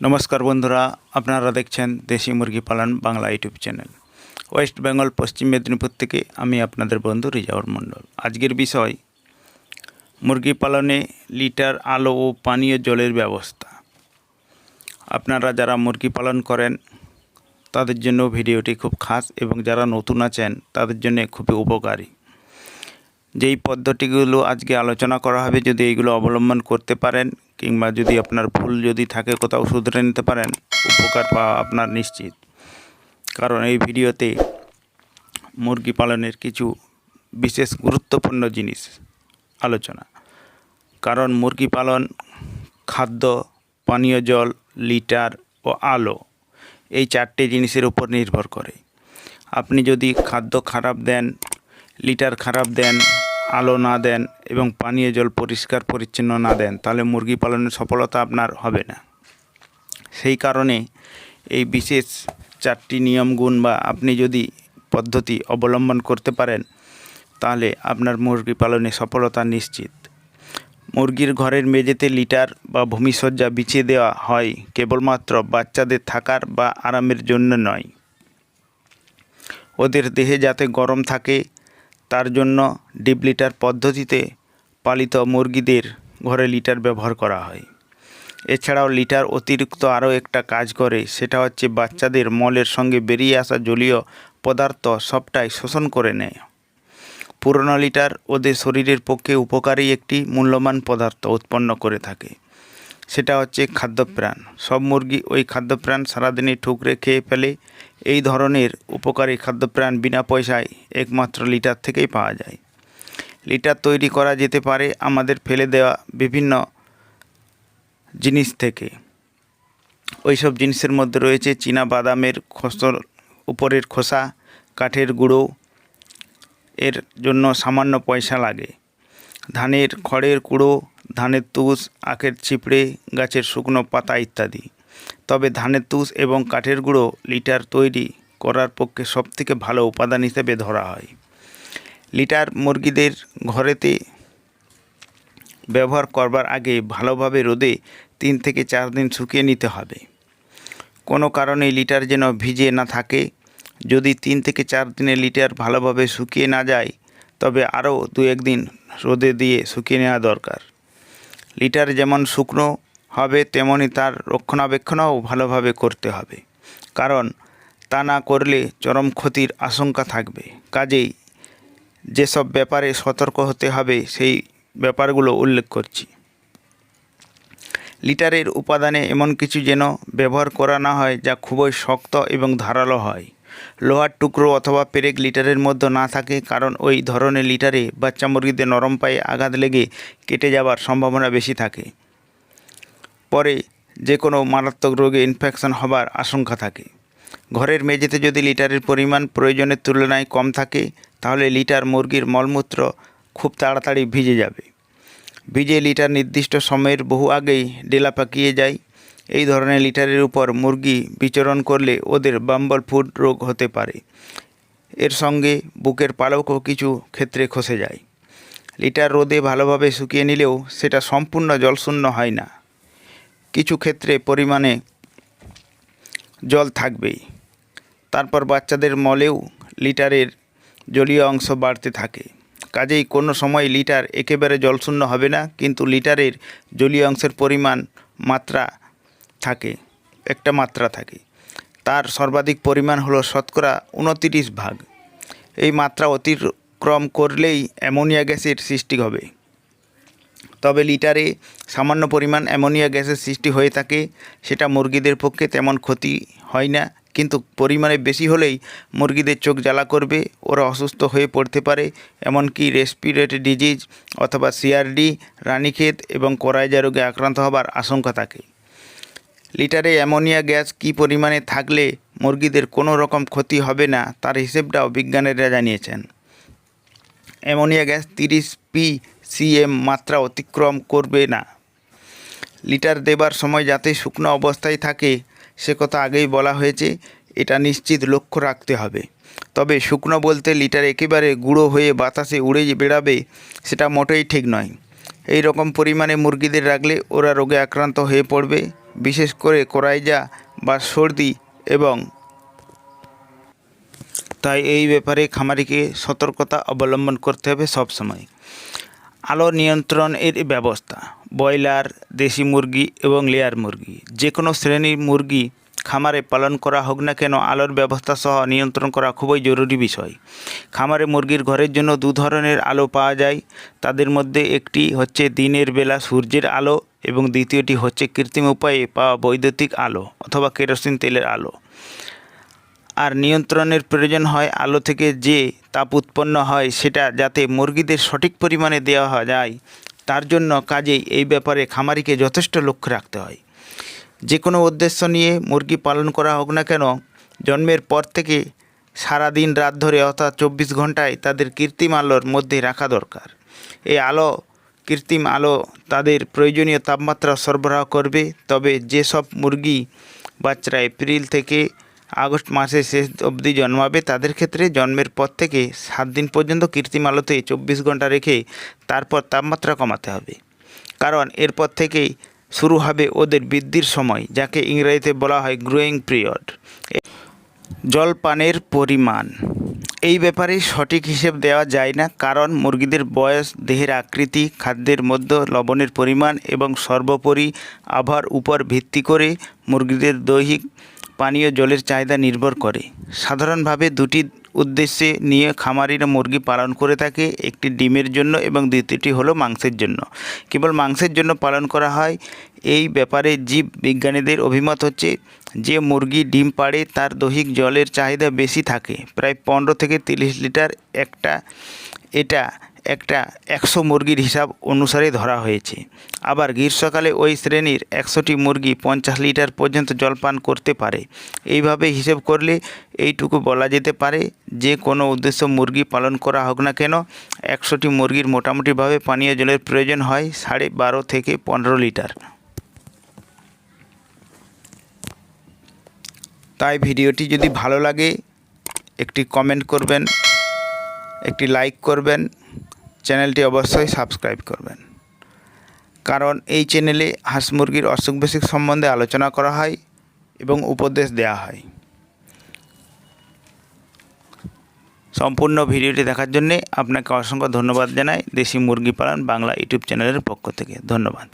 নমস্কার বন্ধুরা, আপনারা দেখছেন দেশি মুরগি পালন Bangla YouTube channel. West Bengal, Paschim Medinipur থেকে আমি আপনাদের বন্ধু রিজাউর মণ্ডল। আজকের বিষয়, মুরগি পালনে লিটার আলো ও পানীয় জলের ব্যবস্থা। আপনারা যারা মুরগি পালন করেন, তাদের জন্য ভিডিওটি খুব খাস এবং যারা নতুন আছেন, তাদের জন্য খুবই উপকারী। যেই পদ্ধতিগুলো আজকে আলোচনা করা হবে, যদি এইগুলো অবলম্বন করতে পারেন কিংবা যদি আপনার ভুল যদি থাকে, কোথাও শুধরে নিতে পারেন, উপকার পাওয়া আপনার নিশ্চিত। কারণ এই ভিডিওতে মুরগি পালনের কিছু বিশেষ গুরুত্বপূর্ণ জিনিস আলোচনা। কারণ মুরগি পালন খাদ্য, পানীয় জল, লিটার ও আলো এই চারটে জিনিসের উপর নির্ভর করে। আপনি যদি খাদ্য খারাপ দেন, লিটার খারাপ দেন, আলো না দেন এবং পানীয় জল পরিষ্কার পরিচ্ছন্ন না দেন, তাহলে মুরগি পালনের সফলতা আপনার হবে না। সেই কারণে এই বিশেষ চারটি নিয়মগুণ বা আপনি যদি পদ্ধতি অবলম্বন করতে পারেন, তাহলে আপনার মুরগি পালনে সফলতা নিশ্চিত। মুরগির ঘরের মেঝেতে লিটার বা ভূমিসজ্জা বিছিয়ে দেওয়া হয় কেবলমাত্র বাচ্চাদের থাকার বা আরামের জন্য নয়। ওদের দেহে যাতে গরম থাকে, তার জন্য ডিপ লিটার পদ্ধতিতে পালিত মুরগিদের ঘরে লিটার ব্যবহার করা হয়। এছাড়াও লিটার অতিরিক্ত আরও একটা কাজ করে, সেটা হচ্ছে বাচ্চাদের মলের সঙ্গে বেরিয়ে আসা জলীয় পদার্থ সবটাই শোষণ করে নেয়। পুরনো লিটার ওদের শরীরের পক্ষে উপকারী একটি মূল্যবান পদার্থ উৎপন্ন করে থাকে। সেটা হচ্ছে খাদ্যপ্রাণ। সব মুরগি ওই খাদ্যপ্রাণ সারাদিনে ঠুকরে খেয়ে ফেলে, এই ধরনের উপকারী খাদ্যপ্রাণ বিনা পয়সায় একমাত্র লিটার থেকেই পাওয়া যায়। লিটার তৈরি করা যেতে পারে আমাদের ফেলে দেওয়া বিভিন্ন জিনিস থেকে। ওইসব জিনিসের মধ্যে রয়েছে চীনা বাদামের খোসর উপরের খোসা, কাঠের গুঁড়ো, এর জন্য সামান্য পয়সা লাগে। ধানের খড়ের কুড়ো, ধানের তুষ, আখের ছিপড়ে, গাছের শুকনো পাতা ইত্যাদি। তবে ধানের তুষ এবং কাঠের গুঁড়ো লিটার তৈরি করার পক্ষে সবথেকে ভালো উপাদান হিসেবে ধরা হয়। লিটার মুরগিদের ঘরেতে ব্যবহার করবার আগে ভালোভাবে রোদে তিন থেকে চার দিন শুকিয়ে নিতে হবে। কোনো কারণে লিটার যেন ভিজে না থাকে। যদি তিন থেকে চার দিনে লিটার ভালোভাবে শুকিয়ে না যায়, তবে আরও দু একদিন রোদে দিয়ে শুকিয়ে নেওয়া দরকার। লিটার যেমন শুকনো হবে তেমনই তার রক্ষণাবেক্ষণও ভালোভাবে করতে হবে। কারণ তা না করলে চরম ক্ষতির আশঙ্কা থাকবে। কাজেই যেসব ব্যাপারে সতর্ক হতে হবে, সেই ব্যাপারগুলো উল্লেখ করছি। লিটারের উপাদানে এমন কিছু যেন ব্যবহার করা না হয়, যা খুবই শক্ত এবং ধারালো হয়। লোহার টুকরো অথবা পেরেক লিটারের মধ্যে না থাকে, কারণ ওই ধরনের লিটারে বাচ্চা মুরগিদের নরম পায়ে আঘাত লেগে কেটে যাওয়ার সম্ভাবনা বেশি থাকে। পরে যে কোনো মারাত্মক রোগে ইনফেকশন হবার আশঙ্কা থাকে। ঘরের মেঝেতে যদি লিটারের পরিমাণ প্রয়োজনের তুলনায় কম থাকে তাহলে লিটার মুরগির মলমূত্র খুব তাড়াতাড়ি ভিজে যাবে। ভিজে লিটার নির্দিষ্ট সময়ের বহু আগেই ডেলা পাকিয়ে যায়। এই ধরনের লিটারের উপর মুরগি বিচরণ করলে ওদের বাম্বল ফুড রোগ হতে পারে। এর সঙ্গে বুকের পালকও কিছু ক্ষেত্রে খসে যায়। লিটার রোদে ভালোভাবে শুকিয়ে নিলেও সেটা সম্পূর্ণ জলশূন্য হয় না। কিছু ক্ষেত্রে পরিমাণে জল থাকবেই। তারপর বাচ্চাদের মলেও লিটারের জলীয় অংশ বাড়তে থাকে। কাজেই কোনো সময় লিটার একেবারে জলশূন্য হবে না, কিন্তু লিটারের জলীয় অংশের পরিমাণ মাত্রা থাকে, একটা মাত্রা থাকে। তার সর্বাধিক পরিমাণ হলো শতকরা উনতিরিশ ভাগ। এই মাত্রা অতিক্রম করলেই অ্যামোনিয়া গ্যাসের সৃষ্টি হবে। তবে লিটারে সামান্য পরিমাণ অ্যামোনিয়া গ্যাসের সৃষ্টি হয়ে থাকে, সেটা মুরগিদের পক্ষে তেমন ক্ষতি হয় না। কিন্তু পরিমাণে বেশি হলেই মুরগিদের চোখ জ্বালা করবে, ওরা অসুস্থ হয়ে পড়তে পারে, এমনকি রেসপিরেটরি ডিজিজ অথবা সিআরডি, রানীক্ষেত এবং করাইজা রোগে আক্রান্ত হবার আশঙ্কা থাকে। লিটারে অ্যামোনিয়া গ্যাস কী পরিমাণে থাকলে মুরগিদের কোনো রকম ক্ষতি হবে না, তার হিসেবটাও বিজ্ঞানীরা জানিয়েছেন। অ্যামোনিয়া গ্যাস তিরিশ পি সিএম মাত্রা অতিক্রম করবে না। লিটার দেবার সময় যাতে শুকনো অবস্থায় থাকে সে কথা আগেই বলা হয়েছে, এটা নিশ্চিত লক্ষ্য রাখতে হবে। তবে শুকনো বলতে লিটার একেবারে গুঁড়ো হয়ে বাতাসে উড়ে বেড়াবে, সেটা মোটেই ঠিক নয়। এই রকম পরিমাণে মুরগিদের রাখলে ওরা রোগে আক্রান্ত হয়ে পড়বে, বিশেষ করে কোরাইজা বা সর্দি এবং তাই এই ব্যাপারে খামারিকে সতর্কতা অবলম্বন করতে হবে সব সময় আলো নিয়ন্ত্রণের ব্যবস্থা। ব্রয়লার, দেশি মুরগি এবং লেয়ার মুরগি। যে কোনো শ্রেণির মুরগি খামারে পালন করা হোক না কেন আলোর ব্যবস্থা সহ নিয়ন্ত্রণ করা খুবই জরুরি বিষয়। খামারে মুরগির ঘরের জন্য দু ধরনের আলো পাওয়া যায়। তাদের মধ্যে একটি হচ্ছে দিনের বেলা সূর্যের আলো এবং দ্বিতীয়টি হচ্ছে কৃত্রিম উপায়ে পাওয়া বৈদ্যুতিক আলো অথবা কেরোসিন তেলের আলো। আর নিয়ন্ত্রণের প্রয়োজন হয় আলো থেকে যে তাপ উৎপন্ন হয় সেটা যাতে মুরগিদের সঠিক পরিমাণে দেওয়া যায়। তার জন্য কাজেই এই ব্যাপারে খামারিকে যথেষ্ট লক্ষ্য রাখতে হয়। যে কোনো উদ্দেশ্য নিয়ে মুরগি পালন করা হোক না কেন, জন্মের পর থেকে সারা দিন রাত ধরে অর্থাৎ চব্বিশ ঘন্টায় তাদের কৃত্রিম আলোর মধ্যে রাখা দরকার। এই আলো, কৃত্রিম আলো তাদের প্রয়োজনীয় তাপমাত্রা সরবরাহ করবে। তবে যেসব মুরগি বাচ্চারা এপ্রিল থেকে আগস্ট মাসের শেষ অবধি জন্মাবে, তাদের ক্ষেত্রে জন্মের পর থেকে সাত দিন পর্যন্ত কৃত্রিম আলোতে চব্বিশ ঘণ্টা রেখে তারপর তাপমাত্রা কমাতে হবে। কারণ এরপর থেকেই শুরু হবে ওদের বৃদ্ধির সময়, যাকে ইংরেজিতে বলা হয় গ্রোয়িং পিরিয়ড। জল পানের পরিমাণ। এই ব্যাপারে সঠিক হিসেব দেওয়া যায় না, কারণ মুরগিদের বয়স, দেহের আকৃতি, খাদ্যের মধ্যে, লবণের পরিমাণ এবং সর্বোপরি আবহাওয়ার উপর ভিত্তি করে মুরগিদের দৈহিক পানীয় জলের চাহিদা নির্ভর করে। সাধারণভাবে দুটি উদ্দেশ্যে নিয়ে খামারিরা মুরগি পালন করে থাকে, একটি ডিমের জন্য এবং দ্বিতীয়টি হলো মাংসের জন্য। কেবল মাংসের জন্য পালন করা হয়, এই ব্যাপারে জীব বিজ্ঞানীদের অভিমত হচ্ছে যে মুরগি ডিম পাড়ে তার দৈহিক জলের চাহিদা বেশি থাকে। প্রায় পনেরো থেকে তিরিশ লিটার একটা, এটা একটা একশো মুরগির হিসাব অনুসারে ধরা হয়েছে। আবার গ্রীষ্মকালে ওই শ্রেণির একশোটি মুরগি পঞ্চাশ লিটার পর্যন্ত জল পান করতে পারে। এইভাবে হিসেব করলে এইটুকু বলা যেতে পারে যে, কোনো উদ্দেশ্য মুরগি পালন করা হোক না কেন, একশোটি মুরগির মোটামুটিভাবে পানীয় জলের প্রয়োজন হয় সাড়ে বারো থেকে পনেরো লিটার। তাই ভিডিওটি যদি ভালো লাগে, একটি কমেন্ট করবেন, একটি লাইক করবেন চ্যানেলটি অবশ্যই সাবস্ক্রাইব করবেন। কারণ এই চ্যানেলে হাঁস মুরগির অসুখ বিসুখ সম্বন্ধে আলোচনা করা হয় এবং উপদেশ দেওয়া হয়। সম্পূর্ণ ভিডিওটি দেখার জন্যে আপনাকে অসংখ্য ধন্যবাদ জানাই দেশি মুরগি পালন বাংলা ইউটিউব চ্যানেলের পক্ষ থেকে। ধন্যবাদ।